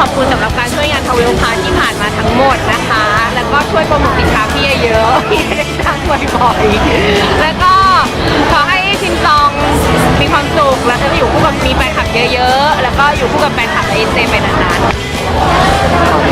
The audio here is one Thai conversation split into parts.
ขอบคุณสำหรับการช่วยงานทวิลพาที่ผ่านมาทั้งหมดนะคะ แล้วก็ช่วยโปรโมทสินค้าพี่เยอะๆพี่ได้ตังบ่อยๆแล้วก็ขอให้ชินซองมีความสุขแล้วก็อยู่คู่กับมีแฟนคลับเยอะๆ แล้วก็อยู่คู่กับแฟนคลับเอเจไปนานๆ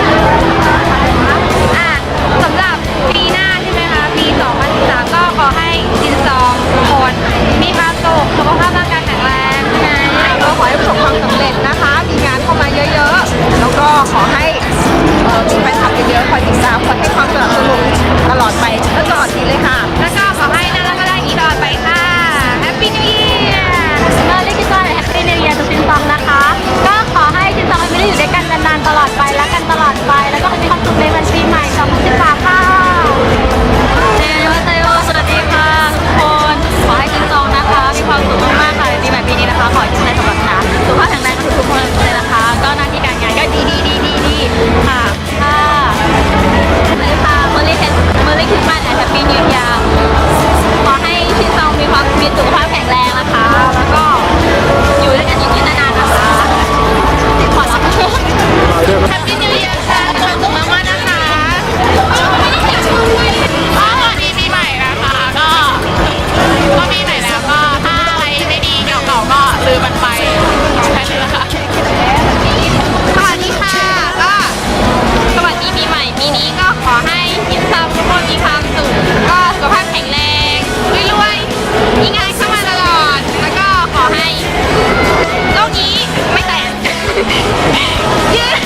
ยืด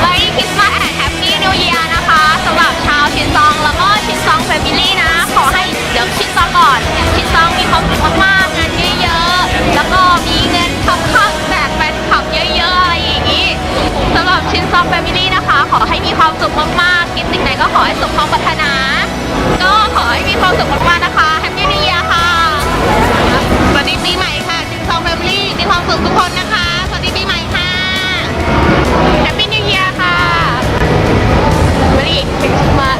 ไว้คริสต์มาสแอนด์แฮปปี้นิวเยียร์นะคะสำหรับชาวชินซองแล้วก็ชินซองแฟมิลี่นะ ขอให้เดี๋ยวชินซองก่อน ชินซองมีความสุขมากๆงานเยอะๆ แล้วก็มีเงินเข้าๆแจกแฟนคลับเยอะๆอะไรอย่างนี้สำหรับชินซองแฟมิลี่นะคะ ขอให้มีความสุขมากๆคิดสิ่งใดก็ขอให้สมความปรารถนา ก็ขอให้มีความสุขมากๆนะคะ สุขทุกคนนะคะ สวัสดีปีใหม่ค่ะ แฮปปี้นิวเยียร์ค่ะมาดิถึงมา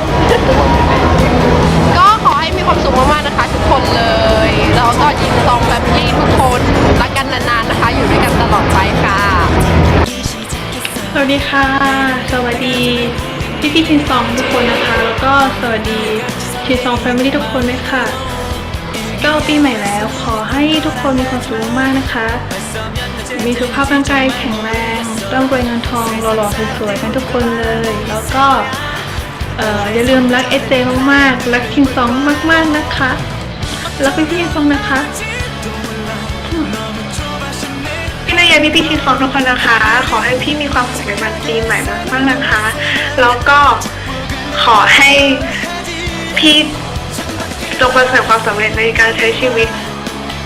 ก็ขอให้มีความสุขมากๆนะคะ ทุกคนเลย แล้วก็ยินซองแฟมิลี่ทุกคนรักกันนานๆนะคะ อยู่ด้วยกันตลอดไปค่ะ สวัสดีค่ะ สวัสดีพี่พี่ชินซองทุกคนนะคะ แล้วก็สวัสดีชินซองแฟมิลี่ทุกคนด้วยค่ะก็ปีใหม่แล้วขอให้ทุกคนมีความสุขมากๆนะคะ มีสุขภาพร่างกายแข็งแรงร่ำรวยเงินทองหล่อๆสวยๆกันทุกคนเลย แล้วก็เอออย่าลืมรักเอเจมากๆ รักชินซองมากๆนะคะ รักพี่พี่ๆชินซองนะคะพี่นายพี่พี่ชินซองทุกคนนะคะ ขอให้พี่มีความสุขในวันปีใหม่มากๆนะคะ แล้วก็ขอให้พี่จงประสบความสำเร็จในการใช้ชีวิต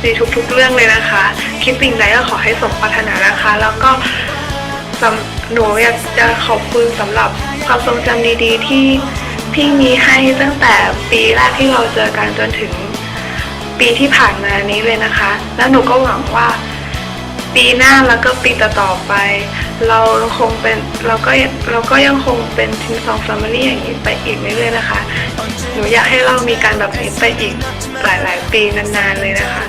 ในทุกๆเรื่องเลยนะคะ คิดสิ่งใดก็ขอให้สมปรารถนานะคะ แล้วก็หนูอยากจะขอบคุณสำหรับความทรงจำดีๆที่พี่มีให้ตั้งแต่ปีแรกที่เราเจอกันจนถึงปีที่ผ่านมานี้เลยนะคะ แล้วหนูก็หวังว่า ปีหน้าแล้วก็ปีต่อๆไป เราคงเป็นเราก็เราก็ยังคงเป็นทินซองแฟมิลี่อย่างนี้ไปอีกเรื่อยๆนะคะ หนูอยากให้เรามีการแบบนี้ไปอีกหลายๆ ปีนานๆเลยนะคะ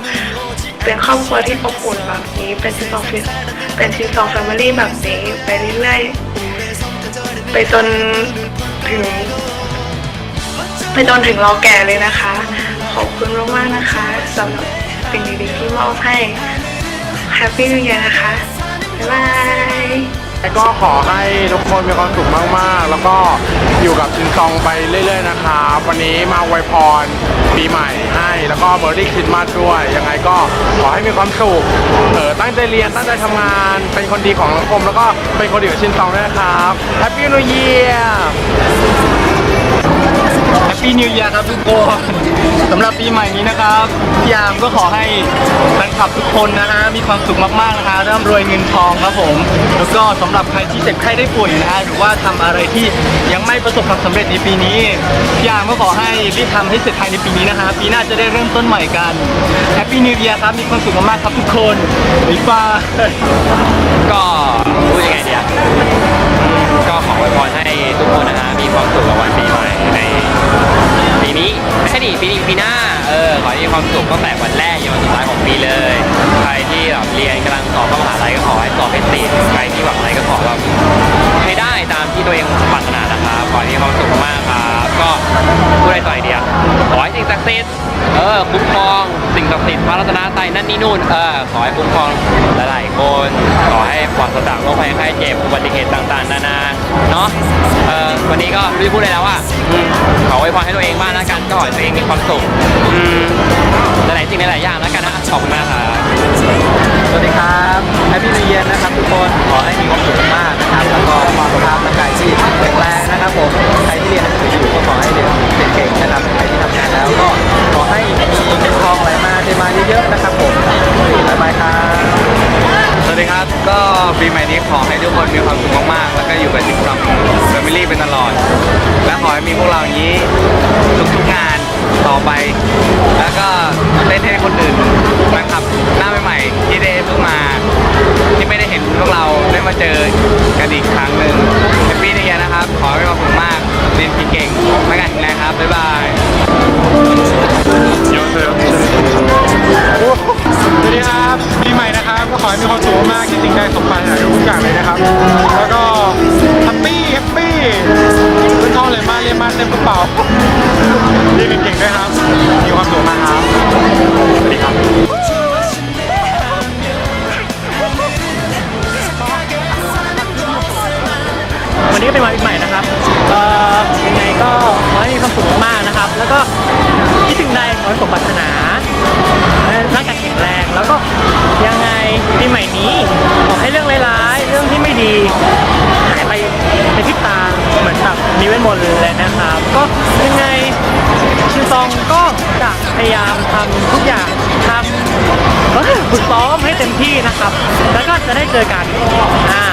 เป็นครอบครัวที่อบอุ่นแบบนี้เป็นทินซองเป็นทินซองแฟมิลี่แบบนี้ไปเรื่อยๆไปจนถึงไปจนถึงเราแก่เลยนะคะ ขอบคุณมากๆนะคะสำหรับสิ่งดีๆที่มอบให้ แฮปปี้นิว e ย r นะคะ บ๊ายบาย ก็ขอให้ทุกคนมีความสุขมากๆ แล้วก็อยู่กับชินซองไปเรื่อยๆนะครับวันนี้มาอวยพรปีใหม่ให้แล้วก็เบอร์รี่คริสต์มาสด้วย ยังไงก็ขอให้มีความสุขเออตั้งใจเรียนตั้งใจทำงาน เป็นคนดีของสังคมแล้วก็เป็นคนดีของชินซองด้วยนะครับแฮปปี้นิวเยียร์ ปี้นิว e a ยร์ครับทุกคนสำหรับปีใหม่นี้นะครับพี่ยามก็ขอให้แฟนคลับทุกคนนะฮะมีความสุขมากๆนะคะร่ำรวยเงินทองครับผม แล้วก็สำหรับใครที่เจ็บไข้ได้ป่วยนะฮะหรือว่าทำอะไรที่ยังไม่ประสบความสำเร็จในปีนี้พี่ยามก็ขอให้รีบทำให้เสร็จภายในปีนี้นะฮะปีหน้าจะได้เริ่มต้นใหม่กันแฮปปี้นิว e a ยร์ครับมีความสุขมากๆครับทุกคนบ๊ายบายก็พูดยังไงดีอะ ก็ขออวยพรให้ทุกคนนะฮะมีความสุขกับวันปีใหม่ในปีนี้ปีหน้าเออขอให้มีความสุขตั้งแต่วันแรกจนวันสุดท้ายของปีเลย ใครที่แบบเรียนกำลังสอบเข้ามหาลัยก็ขอให้สอบให้ติดใครที่หวังอะไรก็ขอแบบให้ได้ตามที่ตัวเองปรารถนานะ ครับขอให้มีความสุขมากครับก็พูดได้ต่อไอเดียขอให้สิ่งศักดิ์สิทธิ์เออคุ้มครองสิ่งศักดิ์สิทธิ์พระรัตนตรัยนั่นนี่นู่นเออขอให้คุ้มครองหลายๆคนขอให้ปลอดจากโรคภัยไข้เจ็บอุบัติเหตุต่างๆนานาเนาะเออวันนี้ก็ไม่รู้พูดอะไรแล้วอะอืมขอไว้พรให้ตัวเองบ้างแล้วกันก็ขอให้ตัวเองมีความสุขอืมหลายๆสิ่งหลายๆอย่างแล้วกันนะขอบคุณมากครับสวัสดีครับแฮปปี้นิวเยียร์นะครับ มามสุขมากๆ แล้วก็อยู่กับจิตซัวแฟมิลี่เป็นตลอด และขอให้มีพวกเราอย่างนี้ทุกๆงานต่อไป แล้วก็เล่นให้คนอื่นนะครับหน้าใหม่ๆที่ได้เพิ่งมา ที่ไม่ได้เห็นพวกเราได้มาเจอกันอีกครั้งหนึ่งแฮปปี้นี้นะครับขอ เรียนเก่งๆด้วยครับ มีความสุขมากครับ สวัสดีครับวันนี้เป็นวันปีใหม่นะครับเอ่อยังไงก็ขอให้มีความสุขมากๆนะครับ แล้วก็คิดถึงใด ฝึกซ้อมให้เต็มที่นะครับ แล้วก็จะได้เจอกันอ่า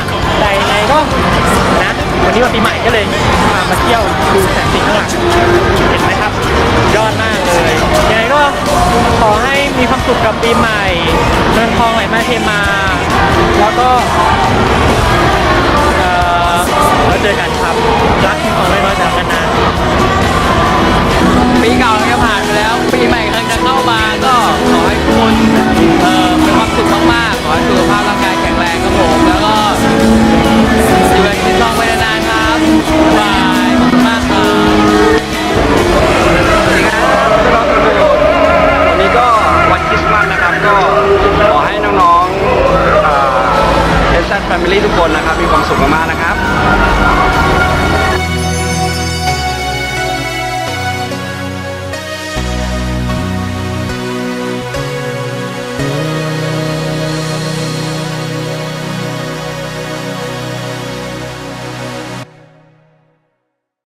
ใดๆยัก็นะวันนี้วันปีใหม่ก็เลยมามาเที่ยวดูแสงสีข้างหลังเห็นไหมครับ ยอดมากเลยยังไงก็ขอให้มีความสุขกับปีใหม่เงินทองไหลมาเทมา แล้วก็เอ่อเราเจอกันครับรักของไม่น้อยจากกันนานปีเก่าเราจะผ่านไปแล้ว ปีใหม่กำลังจะเข้ามาก็ อใสุขภาพร่างกายแข็งแรงครับผม